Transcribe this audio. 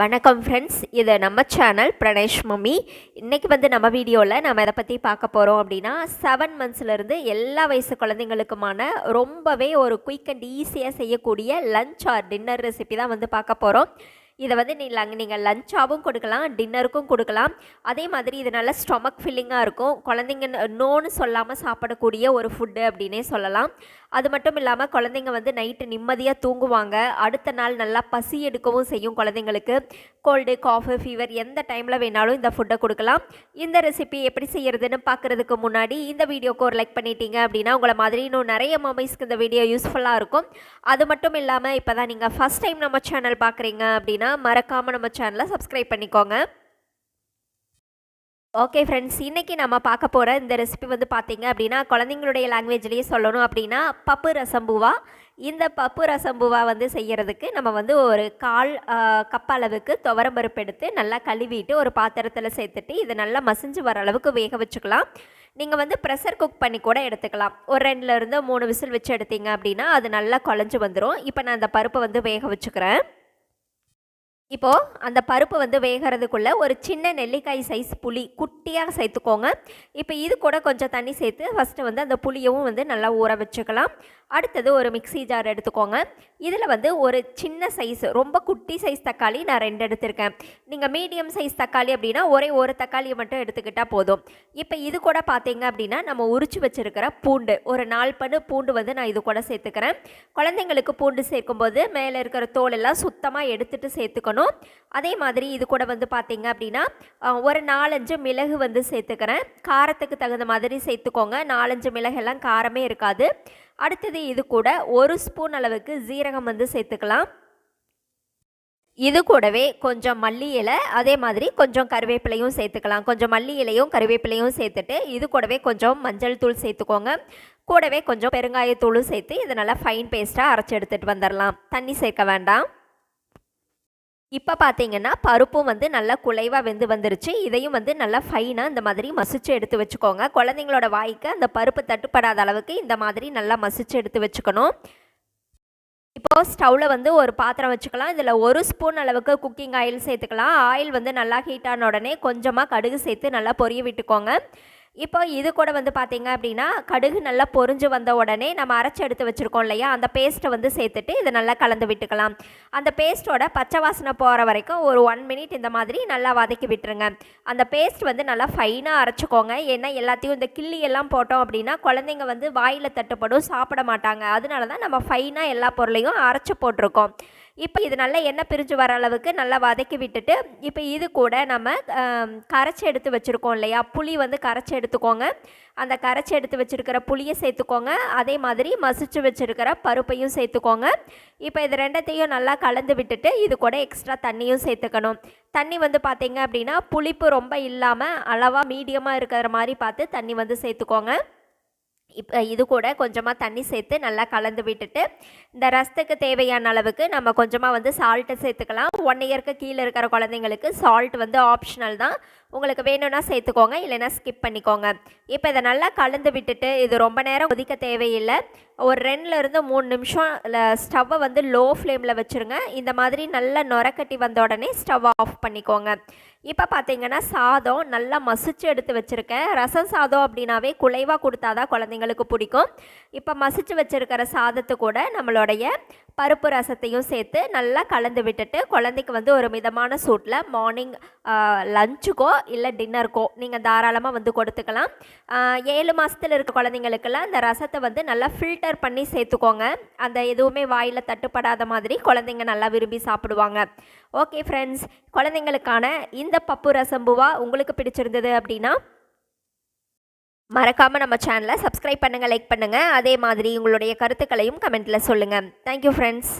வணக்கம் ஃப்ரெண்ட்ஸ் இது நம்ம சேனல் பிரணேஷ் மம்மி. இன்றைக்கி வந்து நம்ம வீடியோவில் நம்ம எதை பற்றி பார்க்க போகிறோம் அப்படின்னா செவன் மந்த்ஸ்லேருந்து எல்லா வயசு குழந்தைங்களுக்குமான ரொம்பவே ஒரு குயிக் அண்ட் ஈஸியாக செய்யக்கூடிய லஞ்ச் ஆர் டின்னர் ரெசிபி தான் வந்து பார்க்க போகிறோம் இதை வந்து நீ நீங்கள் லஞ்சாகவும் கொடுக்கலாம் டின்னருக்கும் கொடுக்கலாம். அதே மாதிரி இது நல்ல ஸ்டொமக் ஃபில்லிங்காக இருக்கும். குழந்தைங்க நோன்னு சொல்லாமல் சாப்பிடக்கூடிய ஒரு ஃபுட்டு அப்படின்னே சொல்லலாம். அது மட்டும் இல்லாமல் குழந்தைங்க வந்து நைட்டு நிம்மதியாக தூங்குவாங்க. அடுத்த நாள் நல்லா பசி எடுக்கவும் செய்யும் குழந்தைங்களுக்கு. கோல்டு காஃபு ஃபீவர் எந்த டைமில் வேணாலும் இந்த ஃபுட்டை கொடுக்கலாம். இந்த ரெசிபி எப்படி செய்யறதுன்னு பார்க்குறதுக்கு முன்னாடி இந்த வீடியோக்கு ஒரு லைக் பண்ணிட்டீங்க அப்படின்னா உங்களை மாதிரி இன்னும் நிறைய மொமைஸ்க்கு இந்த வீடியோ யூஸ்ஃபுல்லாக இருக்கும். அது மட்டும் இல்லாமல் இப்போ தான் நீங்கள் ஃபஸ்ட் டைம் நம்ம சேனல் பார்க்குறீங்க அப்படின்னா மறக்காமல் நம்ம சேனலை சப்ஸ்கிரைப் பண்ணிக்கோங்க. ஓகே ஃப்ரெண்ட்ஸ் இன்றைக்கி நம்ம பார்க்க போகிற இந்த ரெசிபி வந்து பார்த்திங்க அப்படின்னா குழந்தைங்களுடைய லாங்குவேஜ்லேயே சொல்லணும் அப்படின்னா பப்பு ரசம்பூவா இந்த பப்பு ரசம்பூவா வந்து செய்கிறதுக்கு நம்ம வந்து ஒரு கால் கப் அளவுக்கு துவரம்பருப்பு எடுத்து நல்லா கழுவிட்டு ஒரு பாத்திரத்தில் சேர்த்துட்டு இதை நல்லா மசிஞ்சு வர அளவுக்கு வேக வச்சுக்கலாம். நீங்கள் வந்து ப்ரெஷர் குக் பண்ணி கூட எடுத்துக்கலாம். ஒரு ரெண்டுலேருந்து மூணு விசில் வச்சு எடுத்தீங்க அப்படின்னா அது நல்லா குழஞ்சி வந்துடும் இப்போ நான் அந்த பருப்பை வந்து வேக வச்சுக்கிறேன். இப்போது அந்த பருப்பு வந்து வேகிறதுக்குள்ளே ஒரு சின்ன நெல்லிக்காய் சைஸ் புளி குட்டியாக சேர்த்துக்கோங்க. இப்போ இது கூட கொஞ்சம் தண்ணி சேர்த்து ஃபஸ்ட்டு வந்து அந்த புளியவும் வந்து நல்லா ஊற வச்சுக்கலாம். அடுத்தது ஒரு மிக்சி ஜார் எடுத்துக்கோங்க. இதில் வந்து ஒரு சின்ன சைஸ் ரொம்ப குட்டி சைஸ் தக்காளி நான் ரெண்டு எடுத்திருக்கேன். நீங்கள் மீடியம் சைஸ் தக்காளி அப்படின்னா ஒரே ஒரு தக்காளியை மட்டும் எடுத்துக்கிட்டால் போதும். இப்போ இது கூட பார்த்தீங்க அப்படின்னா நம்ம உரிச்சு வச்சுருக்கிற பூண்டு ஒரு நாலு பண்ணு பூண்டு வந்து நான் இது கூட சேர்த்துக்கிறேன். குழந்தைங்களுக்கு பூண்டு சேர்க்கும்போது மேலே இருக்கிற தோல் எல்லாம் சுத்தமாக எடுத்துகிட்டு சேர்த்துக்கணும். அதே மாதிரி இது கூட வந்து பார்த்தீங்க அப்படின்னா ஒரு நாலஞ்சு மிளகு வந்து சேர்த்துக்கிறேன். காரத்துக்கு தகுந்த மாதிரி சேர்த்துக்கோங்க. நாலஞ்சு மிளகெல்லாம் காரமே இருக்காது. அடுத்தது இது கூட ஒரு ஸ்பூன் அளவுக்கு ஜீரகம் வந்து சேர்த்துக்கலாம். இது கூடவே கொஞ்சம் மல்லி இலை அதே மாதிரி கொஞ்சம் கருவேப்பிலையும் சேர்த்துக்கலாம். கொஞ்சம் மல்லி இலையும் கருவேப்பிலையும் சேர்த்துட்டு இது கூடவே கொஞ்சம் மஞ்சள் தூள் சேர்த்துக்கோங்க. கூடவே கொஞ்சம் பெருங்காயத்தூளும் சேர்த்து இதை நல்லா ஃபைன் பேஸ்ட்டாக அரைச்சி எடுத்துகிட்டு வந்துடலாம் தண்ணி சேர்க்க வேண்டாம். இப்போ பார்த்தீங்கன்னா பருப்பும் வந்து நல்லா குலைவாக வெந்து வந்துருச்சு. இதையும் வந்து நல்லா ஃபைனாக இந்த மாதிரி மசிச்சு எடுத்து வச்சுக்கோங்க. குழந்தைங்களோட வாய்க்கு அந்த பருப்பு தட்டுப்படாத அளவுக்கு இந்த மாதிரி நல்லா மசிச்சு எடுத்து வச்சுக்கணும். இப்போது ஸ்டவ்வில் வந்து ஒரு பாத்திரம் வச்சுக்கலாம். இதில் ஒரு ஸ்பூன் அளவுக்கு குக்கிங் ஆயில் சேர்த்துக்கலாம். ஆயில் வந்து நல்லா ஹீட் ஆன உடனே கொஞ்சமாக கடுகு சேர்த்து நல்லா பொரிய விட்டுக்கோங்க. இப்போ இது கூட வந்து பார்த்தீங்க அப்படின்னா கடுகு நல்லா பொறிஞ்சு வந்த உடனே நம்ம அரைச்சி எடுத்து வச்சுருக்கோம் இல்லையா? அந்த பேஸ்ட்டை வந்து சேர்த்துட்டு இதை நல்லா கலந்து விட்டுக்கலாம். அந்த பேஸ்ட்டோட பச்சை வாசனை போகிற வரைக்கும் ஒரு ஒன் மினிட் இந்த மாதிரி நல்லா வதக்கி விட்டுருங்க. அந்த பேஸ்ட் வந்து நல்லா ஃபைனாக அரைச்சிக்கோங்க. ஏன்னா எல்லாத்தையும் இந்த கிள்ளி எல்லாம் போட்டோம் அப்படின்னா குழந்தைங்க வந்து வாயில் தட்டுப்படும் சாப்பிட மாட்டாங்க. அதனால தான் நம்ம ஃபைனாக எல்லா பொருளையும் அரைச்சி போட்டிருக்கோம். இப்போ இது நல்லா எண்ணெய் பிரிஞ்சு வர அளவுக்கு நல்லா வதக்கி விட்டுட்டு இப்போ இது கூட நம்ம கரைச்சி எடுத்து வச்சுருக்கோம் இல்லையா? புளி வந்து கரைச்சி எடுத்துக்கோங்க. அந்த கரைச்சி எடுத்து வச்சுருக்கிற புளியை சேர்த்துக்கோங்க. அதே மாதிரி மசிச்சு வச்சுருக்கிற பருப்பையும் சேர்த்துக்கோங்க. இப்போ இது ரெண்டத்தையும் நல்லா கலந்து விட்டுட்டு இது கூட எக்ஸ்ட்ரா தண்ணியும் சேர்த்துக்கணும். தண்ணி வந்து பார்த்திங்க அப்படின்னா புளிப்பு ரொம்ப இல்லாமல் அளவாக மீடியமாக இருக்கிற மாதிரி பார்த்து தண்ணி வந்து சேர்த்துக்கோங்க. இப்போ இது கூட கொஞ்சமாக தண்ணி சேர்த்து நல்லா கலந்து விட்டுட்டு இந்த ரசத்துக்கு தேவையான அளவுக்கு நம்ம கொஞ்சமாக வந்து சால்ட்டை சேர்த்துக்கலாம். ஒன் இயர்க்கு கீழே இருக்கிற குழந்தைங்களுக்கு சால்ட் வந்து ஆப்ஷனல் தான். உங்களுக்கு வேணும்னா சேர்த்துக்கோங்க இல்லைன்னா ஸ்கிப் பண்ணிக்கோங்க. இப்போ இதை நல்லா கலந்து விட்டுட்டு இது ரொம்ப நேரம் கொதிக்க தேவையில்லை. ஒரு ரெண்டுலேருந்து மூணு நிமிஷம் ஸ்டவ்வை வந்து லோ ஃப்ளேமில் வச்சுருங்க. இந்த மாதிரி நல்லா நுரக்கட்டி வந்த உடனே ஸ்டவ் ஆஃப் பண்ணிக்கோங்க. இப்போ பார்த்தீங்கன்னா சாதம் நல்லா மசிச்சு எடுத்து வச்சுருக்கேன். ரசம் சாதம் அப்படின்னாவே குலைவாக கொடுத்தா தான் குழந்தைங்களுக்கு பிடிக்கும். இப்போ மசிச்சு வச்சுருக்கிற சாதத்து கூட நம்மளுடைய பருப்பு ரசத்தையும் சேர்த்து நல்லா கலந்து விட்டுட்டு குழந்தைக்கு வந்து ஒரு மிதமான சூட்டில் மார்னிங் லஞ்சுக்கோ இல்லை டின்னருக்கோ நீங்கள் தாராளமாக வந்து கொடுத்துக்கலாம். ஏழு மாதத்தில் இருக்க குழந்தைங்களுக்கெல்லாம் அந்த ரசத்தை வந்து நல்லா ஃபில்டர் பண்ணி சேர்த்துக்கோங்க. அந்த எதுவுமே வாயில் தட்டுப்படாத மாதிரி குழந்தைங்க நல்லா விரும்பி சாப்பிடுவாங்க. ஓகே ஃப்ரெண்ட்ஸ் குழந்தைங்களுக்கான இந்த பப்பு ரசம்புவா உங்களுக்கு பிடிச்சிருந்தது அப்படின்னா மறக்காமல் நம்ம சேனலை சப்ஸ்கிரைப் பண்ணுங்கள் லைக் பண்ணுங்கள் அதே மாதிரி உங்களுடைய கருத்துக்களையும் கமெண்ட்டில் சொல்லுங்கள் தேங்க்யூ ஃப்ரெண்ட்ஸ்